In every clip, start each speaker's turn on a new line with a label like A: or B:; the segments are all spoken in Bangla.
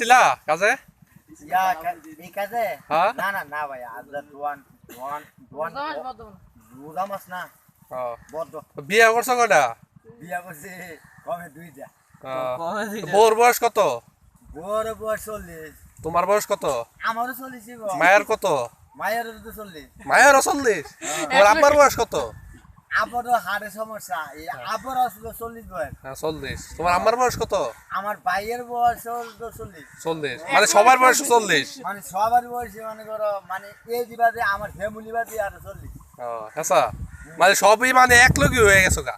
A: ছিলা কাজে?
B: ইয়া এই কাজে?
A: হ্যাঁ?
B: না না না ভাই আজরা দোয়ান দোয়ান দোয়ান রোজা মাস না
A: ও,
B: বদ্ধ
A: করছ কটা?
B: বিয়া করছে কমে দুইটা।
A: বয়স কত?
B: বড় বয়স চল্লিশ।
A: তোমার বয়স কত?
B: আমারও চল্লিশ
A: মায়ের কত?
B: মায়ের চল্লিশ।
A: মায়ের চল্লিশ? তোমার আব্বার বয়স কত?
B: আবারও হাড়ের সমস্যা। আবার আসলো চল্লিশ বয়স।
A: হ্যাঁ চল্লিশ। তোমার আম্মার বয়স কত?
B: আমার ভাইয়ের বয়স হলো চল্লিশ।
A: চল্লিশ। মানে সবার বয়স চল্লিশ।
B: মানে সবার বয়সে মানে করো মানে এই দিবাদে আমার ফ্যামিলি বাদে আর চল্লিশ।
A: ও হ্যাঁ মানে সবই মানে এক হয়ে গেছো গা?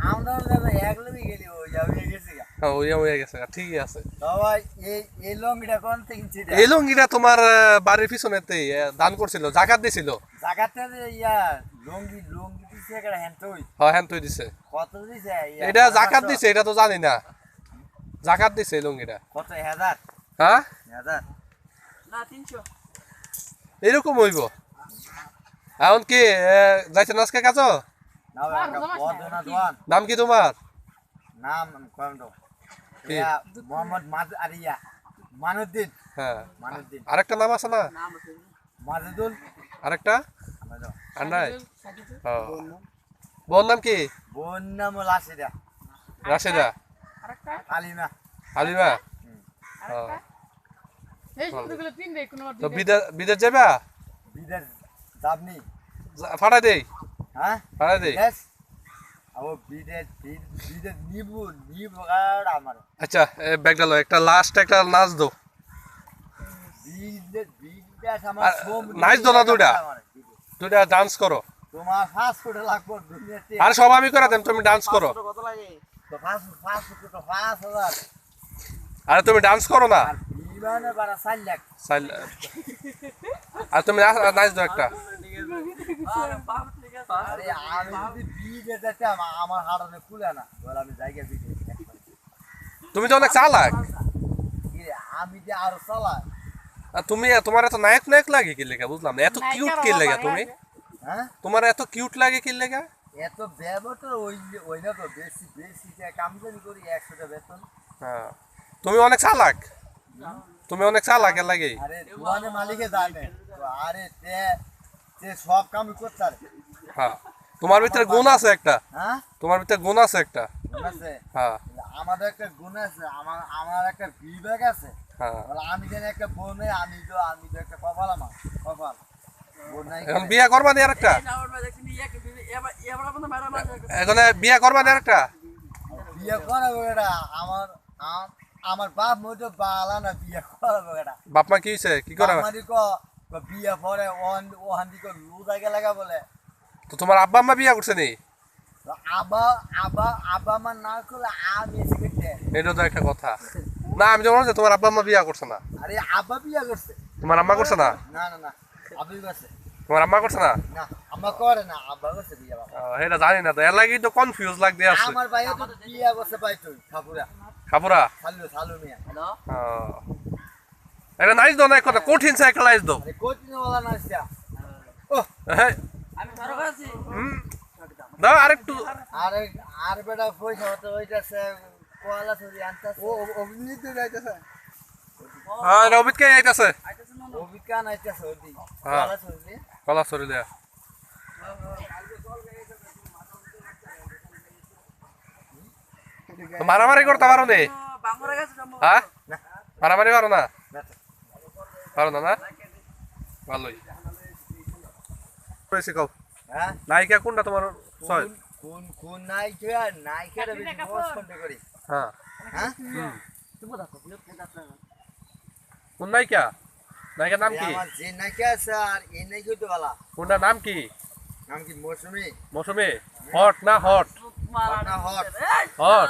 B: আমরা দাদা এক লোকই গেলি ওই হয়ে গেছে গা।
A: হ্যাঁ, হয়ে ঠিকই আছে।
B: এই লঙ্গিটা
A: তোমার বাড়ির পিছনেতে আহ, দান করছিল জাকাত দিছিল।
B: জায়গাতে ইয়া লঙ্গি লঙ্গি দিছে একটা হ্যান্টই
A: হ্যাঁ হ্যাঁ দিছে।
B: কত দিছে
A: এটা জাকাত দিছে এটা তো জানি না। জাকাত দিছে লুঙ্গিটা।
B: কত? হাজার।
A: হ্যাঁ
B: হাজার।
A: এরকম হইব। এখন কি আহ, যাইছেন আজকে কাজ? নাম কি তোমার?
B: নাম কম দাও
A: কি?
B: মোহাম্মদ মাদ আরিয়া। মানুদ্দিন
A: হ্যাঁ। আরেকটা নাম আছে না?
B: মাজুদুল।
A: আরেকটা। আন্ডাই বোন নাম? কি?
B: বোন নাম
A: রাশেদা।
B: কালিমা
A: হালিমা।
C: রে
A: তো বিদেশ বিদেশ যাবা?
B: বিদেশ যাবনি
A: ফাটাই দেই।
B: হ্যাঁ?
A: ফাটাই দেই।
B: ও বিদেশ বিদেশ নিবু নিবু আর আমার।
A: আচ্ছা এ, ব্যাগটা লো একটা লাস্ট একটা নাচ দো
B: বিদেশ আমার
A: আর,
B: সোম
A: নাইচ দো না দুইটা? দুইটা ডান্স করো।
B: তোমার ফাস্ট ফুড লাগবে দুনিয়াতে
A: আর সব আমি করে দেন তুমি ডান্স করো।
B: তো ফাস্ট ফাস্ট ফুড তো পাঁচ হাজার।
A: আরে তুমি ডান্স করো না।
B: আর বিমানে বাড়া চার লাখ।
A: সাইল- আর তুমি নাচ দাও একটা।
B: আরে আমি যদি বিদেশ যেতাম আমার হাড়নে খুলে না। বলে আমি জায়গা
A: তুমি তো অনেক চালাক।
B: আমি যে আরও চালাই
A: আর তুমি তোমার এত নায়ক নায়ক লাগে কি লেগা? বুঝলাম না। এত কিউট কি লেগা তুমি?
B: হ্যাঁ?
A: তোমার এত কিউট লাগে কি লেগা?
B: এত ব্যবহার তো ওই ওই না তো বেশি বেশি যে কাম জানি করি একশোটা বেতন।
A: হ্যাঁ। তুমি অনেক চালাক। তুমি অনেক চালাক এর লাগে
B: আরে দোকানে মালিকে জানে। আরে তে তে সব কামই করতে
A: হ্যাঁ। তোমার ভিতরে গুণ আছে একটা।
B: হ্যাঁ?
A: তোমার ভিতরে গুণ আছে একটা।
B: আছে?
A: হ্যাঁ।
B: আমাদের একটা গুণ আছে। আমার আমার একটা বিবেক আছে। আমি জানি একটা বোনে আমি তো আমি তো একটা কপাল আমার কপাল।
A: এখন বিয়া করবা নি আরেকটা? এখন বিয়া করবা নি আরেকটা?
B: বিয়ে করাবো এটা আমার আমার বাপ মতো বালা না বিয়ে করাবো এটা
A: বাপ মা কি কি
B: আমারই ক বিয়ে পরে ওহান দিকে বলে।
A: তো তোমার আব্বা আম্মা বিয়া করছে নি?
B: আবা আবা আবা আমার না করলে আমি
A: এটা তো একটা কথা। না আমি তো মনে তোমার আব্বা আম্মা বিয়া করছে না?
B: আরে আব্বা বিয়া করছে।
A: তোমার আম্মা করছে না?
B: না না না আবি করছে।
A: তোমার আম্মা করছে না?
B: না আম্মা করে না আব্বা করছে বিয়ে বাবা।
A: এটা জানি না তো এর লাগি তো কনফিউজ লাগতে আছে
B: আমার ভাই তো বিয়ে করছে পাই তুই ঠাকুরা।
A: খাবরা
B: সালু সালু মিয়া।
A: ও। এটা নাইস দাও না কথা কঠিন সে একটা নাইস দাও।
B: আরে কোচিং ওলা না আসছে ও
A: হ্যাঁ হুম। দাও আরেকটু।
B: আরে আর বেটা পয়সা হতে হইতাছে ও তো যাইতাছে?
A: হ্যাঁ
B: ওদি
A: হ্যাঁ। কলা সরি মারামারি করতে পারো নে? হ্যাঁ? মারামারি পারো না? পারো না না? ভালোই।
B: হ্যাঁ?
A: নায়িকা কোনটা তোমার?
B: কোন কোন কোন নাই কেয়া বেশি কোনটা করি।
A: হ্যাঁ।
B: হ্যাঁ?
A: কোন নায়িকা? নায়িকার নাম কি?
B: আমার যে আছে আর এই তো
A: নাম কি?
B: নাম কি মৌসুমি?
A: মৌসুমি। হট না হট?
B: না হট?
A: হট।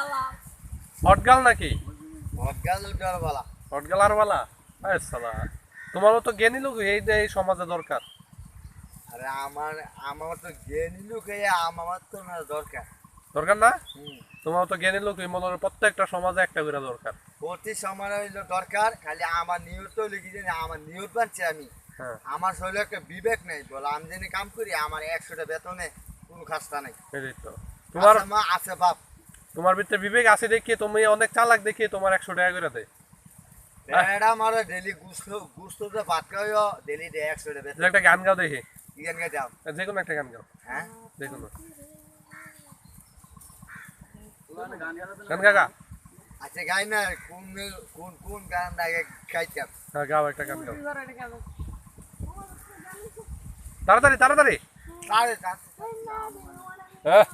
A: হট গাল নাকি?
B: হট গাল উঠার বালা
A: হট গাল আর বালা আরে সালা তোমারও তো জ্ঞানী লোক এই এই সমাজে দরকার।
B: আরে আমার আমার তো জ্ঞানী লোক এই আমার তো না দরকার।
A: দরকার না?
B: হুম।
A: তোমার তো জ্ঞানী লোক এই মনে হয় প্রত্যেকটা সমাজে একটা করে দরকার।
B: প্রতি সময় হইল দরকার খালি আমার নিয়ত তো লিখি জানি আমার নিয়ত বানছি আমি।
A: হ্যাঁ।
B: আমার শরীরে একটা বিবেক নেই বলে আমি জানি কাম করি আমার একশোটা বেতনে কোনো খাস্তা নেই।
A: তোমার
B: মা আছে বাপ।
A: তোমার ভিতরে বিবেক আছে দেখিয়ে তুমি অনেক চালাক দেখিয়ে তোমার একশো টাকা করে দেয়।
B: এটা মারে ডেলি গুস্ত গুস্ত তো ভাত খাইও ডেলি একশো টাকা
A: একটা গান গাও দেখি।
B: গান গে দাম
A: যে কোনো একটা গান গাও।
B: হ্যাঁ?
A: যে কোনো। গান গাগা
B: আচ্ছা গাই না কোন কোন কোন গান লাগে খাইতাম
A: হ্যাঁ গাও একটা গান গাও। তাড়াতাড়ি তাড়াতাড়ি। হ্যাঁ।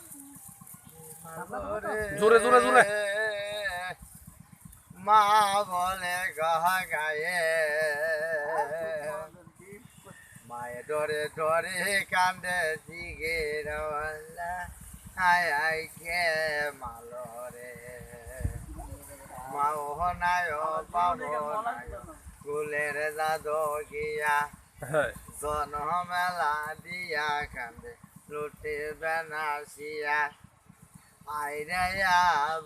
A: জোরে, জোরে, জোরে।
B: মা বলে গাহা গায়ে। মায়ে ডরে ডরে কান্দে দিগে রওয়াল্লা আয় আয় কে মালরে মা ও নাই ও পাবো কুলের দাদো গিয়া
A: হ্যাঁ
B: জনমেলা দিয়া কান্দে লুটি বেনাসিয়া আইরাইয়া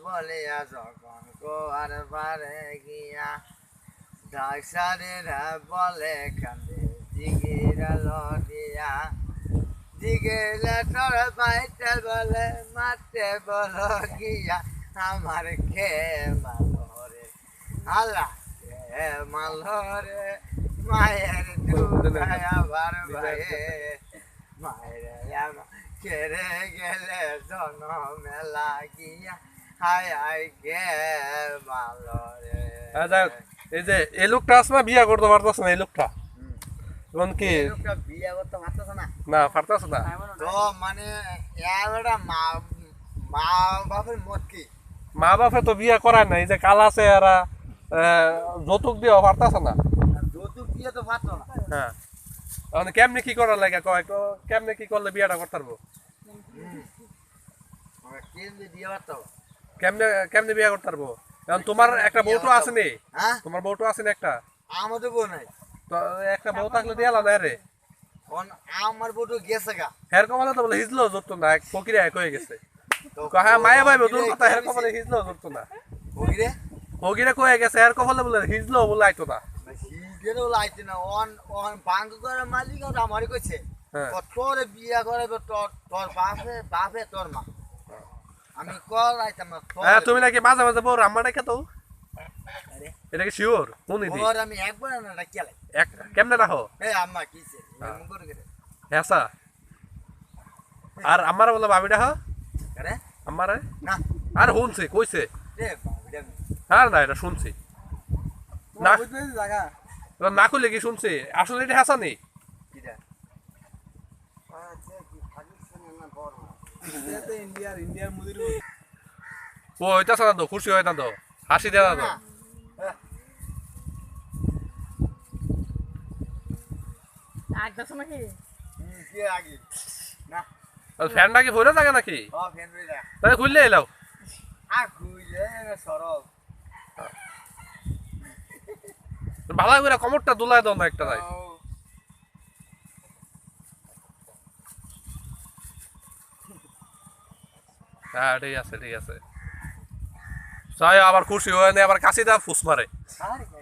B: বলিয়া যখন কোয়ার পারে গিয়া ডাক্তারেরা বলে কান্দে দিগিরা লটিয়া দিগিরা তোর পাইতে বলে, মারতে বল গিয়া, আমার খে মালরে আল্লাহ খে মালরে মায়ের দুধায় আবার ভাইয়ে। মায়ের আমার কেড়ে গেলে জনমে লাগিয়া হায় হায় গে মালরে
A: এই যে, এই লোকটা আছে না, বিয়া করতে পারতেছে না, এই লোকটা? এখন কি?
B: না
A: না।
B: তো মানে মা মা বাপের মত কি
A: মা বাপে তো বিয়া করায় না এই যে কাল আছে এরা যৌতুক দিয়ে পারতেছে না
B: যৌতুক বিয়ে তো পারতো না।
A: হ্যাঁ। এখন কেমনে কি করার লাগে? কয় কেমনে কি করলে বিয়াটা করতে পারব?
B: কেমনি বিয়ে পারতো
A: কেমনে কেমনে বিয়া করতে পারব? এখন তোমার একটা বউটো আছে নি।
B: হ্যাঁ?
A: তোমার বউটো আছে না একটা।
B: আমাদের বউ নাই।
A: তো একটা বউ থাকলে দিয়ে রে।
B: আমার গেছে গা।
A: হের কমালে তো বলে হিজলো জুটতো না এক ফকিরে এক হয়ে গেছে। মায়া ভাই দূর কথা হের কমালে? হিজলো না
B: ওগিরে
A: ফকিরে কয়ে গেছে হের কমালে বলে হিজলো বলে আইতো না।
B: হিগেরও লাইতে না অন অন বাঙ্ক করে মালিক আর আমারই কইছে।
A: হ্যাঁ।
B: তো তোর বিয়া করাবে তোর তোর বাপে বাপে তোর মা। আমি কল আইতাম না
A: হ্যাঁ তুমি নাকি মাঝে মাঝে বউ রাম্মা ডেকে তো
B: আরে,
A: এটা কি শিওর কোন ইদি
B: তোর আমি একবার না ডাকিয়া লাই
A: এক কেমনে রাখো?
B: এ আম্মা কিছে এমন করে করে
A: হ্যাঁ আর আমার বলে ভাবি রাখো
B: আরে?
A: আমারে
B: না।
A: আর শুনছি কইছে?
B: রে বাবুটা
A: আর না এটা শুনছি। না এবার না খুলে কি শুনছি? আসলে এটা হাসা নেই।
B: কিটা? আচ্ছা কি পাকিস্তান না বড়
A: ও হইতাছে না তো খুশি হয় না তো হাসি দেয় না। তো
C: নাকি?
B: হুম, কি আগে? না।
A: ফ্যানটা কি ভরে থাকে নাকি? তাহলে খুললে এলাও?
B: আ খুইলে সরব
A: ভালো করে কমরটা দুলাই দাও না একটা হ্যাঁ ঠিক আছে ঠিক আছে। চাই আবার খুশি হয় না আবার কাশি দা ফুস মারে।